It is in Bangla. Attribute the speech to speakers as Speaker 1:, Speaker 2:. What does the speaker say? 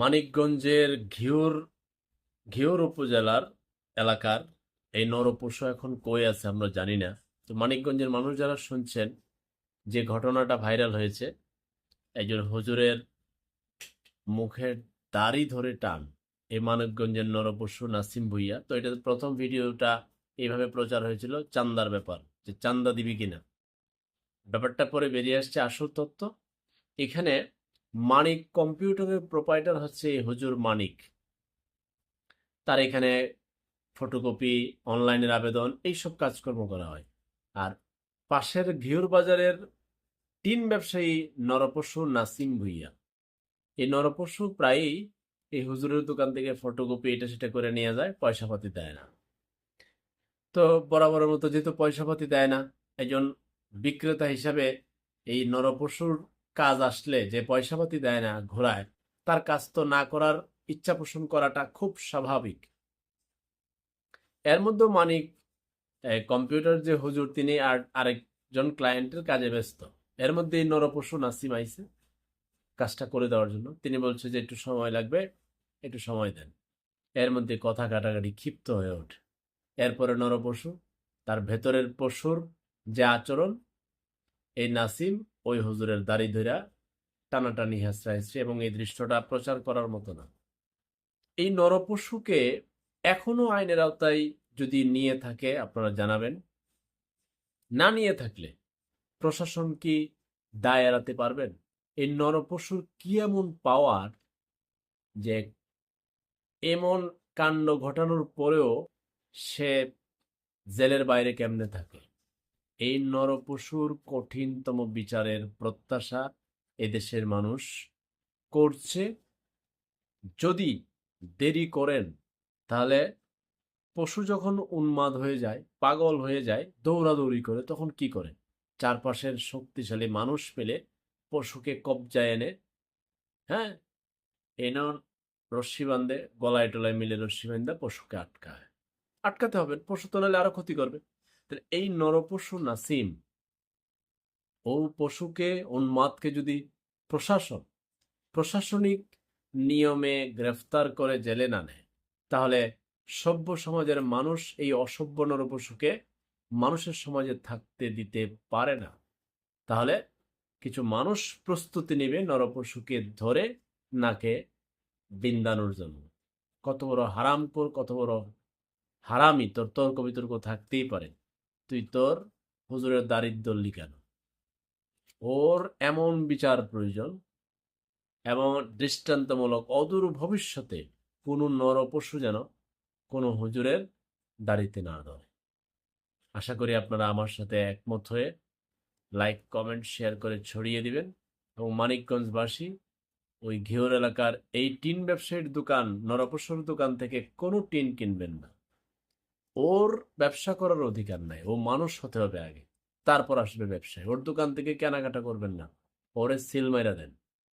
Speaker 1: মানিকগঞ্জের ঘিওর ঘিওর উপজেলার এলাকার এই নরপশু এখন কই আছে আমরা জানি না। তো মানিকগঞ্জের মানুষ যারা শুনছেন, যে ঘটনাটা ভাইরাল হয়েছে, একজন হুজুরের মুখের দাড়ি ধরে টান এই মানিকগঞ্জের নরপশু নাসিম ভুইয়া। তো এটা প্রথম ভিডিওটা এইভাবে প্রচার হয়েছিল, চান্দার ব্যাপার, যে চান্দা দিবি কিনা। ব্যাপারটা পরে বেরিয়ে আসছে আসল তত্ত্ব এখানে মানিক কম্পিউটারের প্রোপাইটার হচ্ছে হুজুর মানিক। তার এখানে ফটোকপি অনলাইনের আবেদন, এইসব কাজকর্ম করা হয়। আর পাশের ঘিওর বাজারের তিন ব্যবসায়ী নরপশু নাসিম ভুইয়া। এই নরপশু প্রায়ই এই হুজুরের দোকান থেকে ফটোকপি এটা সেটা করে নিয়ে যায়, পয়সা পাতি দেয় না। তো বরাবরের মতো যেহেতু পয়সা পাতি দেয় না একজন বিক্রেতা হিসাবে এই নরপশুর কাজ আসলে যে পয়সাপাতি দেয় না ঘোরায় তার কাজ তো না করার ইচ্ছা পোষণ করাটা খুব স্বাভাবিক। এর মধ্যে মানিক কম্পিউটার যে হুজুর, তিনি আর আরেকজন ক্লায়েন্টের কাজে ব্যস্ত। এর মধ্যে এই নরপশু নাসিম আইসে কাজটা করে দেওয়ার জন্য। তিনি বলছে যে, একটু সময় লাগবে, একটু সময় দেন। এর মধ্যে কথা কাটাকাটি ক্ষিপ্ত হয়ে ওঠে। এরপরে নরপশু, তার ভেতরের পশুর যে আচরণ, এই নাসিম ওই হুজুরের দাড়ি ধইরা টানাটানি হেসরা হেসরি এবং এই দৃশ্যটা প্রচার করার মতো না। এই নরপশুকে এখনও আইনের আওতায় যদি নিয়ে থাকে, আপনারা জানাবেন। না নিয়ে থাকলে প্রশাসন কি দায় এড়াতে পারবেন? এই নরপশুর কি এমন পাওয়ার যে এমন কাণ্ড ঘটানোর পরেও সে জেলের বাইরে কেমনে থাকে? এই নরপশুর কঠিনতম বিচারের প্রত্যাশা এদেশের মানুষ করছে। যদি দেরি করেন, তাহলে পশু যখন উন্মাদ হয়ে যায়, পাগল হয়ে যায়, দৌড়াদৌড়ি করে, তখন কি করে? চারপাশের শক্তিশালী মানুষ পেলে পশুকে কবজায় এনে হ্যাঁ এনে রশ্মি বান্ধে গলায় টলায় মিলে রশ্মি বান্ধে পশুকে আটকায়। আটকাতে হবে, পশু তো নাহলে আরও ক্ষতি করবে। এই নরপশু নাসিম, ও পশুকে উন্মাদকে যদি প্রশাসন, প্রশাসনিক নিয়মে গ্রেফতার করে জেলে না নেয়, তাহলে সভ্য সমাজের মানুষ এই অসভ্য নরপশুকে মানুষের সমাজে থাকতে দিতে পারে না। তাহলে কিছু মানুষ প্রস্তুতি নেবে নরপশুকে ধরে নাকে বিন্দানোর জন্য। কত বড় হারামপুর কত বড় হারামি তোর তর্ক বিতর্ক থাকতেই পারে। তুই তোর হুজুরের দারিদ্র দল্লি কেন? ওর এমন বিচার প্রয়োজন এবং দৃষ্টান্তমূলক অদূর ভবিষ্যতে কোনো নরপশু যেন কোনো হুজুরের দাড়িতে না ধরে। আশা করি আপনারা আমার সাথে একমত হয়ে লাইক, কমেন্ট, শেয়ার করে ছড়িয়ে দিবেন এবং মানিকগঞ্জবাসী ওই ঘিওর এলাকার এই টিন ব্যবসায়ীর দোকান, নরপশুর দোকান থেকে কোনো টিন কিনবেন না। ওর ব্যবসা করার অধিকার নাই। ও মানুষ হতে হবে আগে। তারপর আসবে ব্যবসায়। ওর দোকান থেকে কেনাকাটা করবেন না। ওরে সিল মাইরা দেন।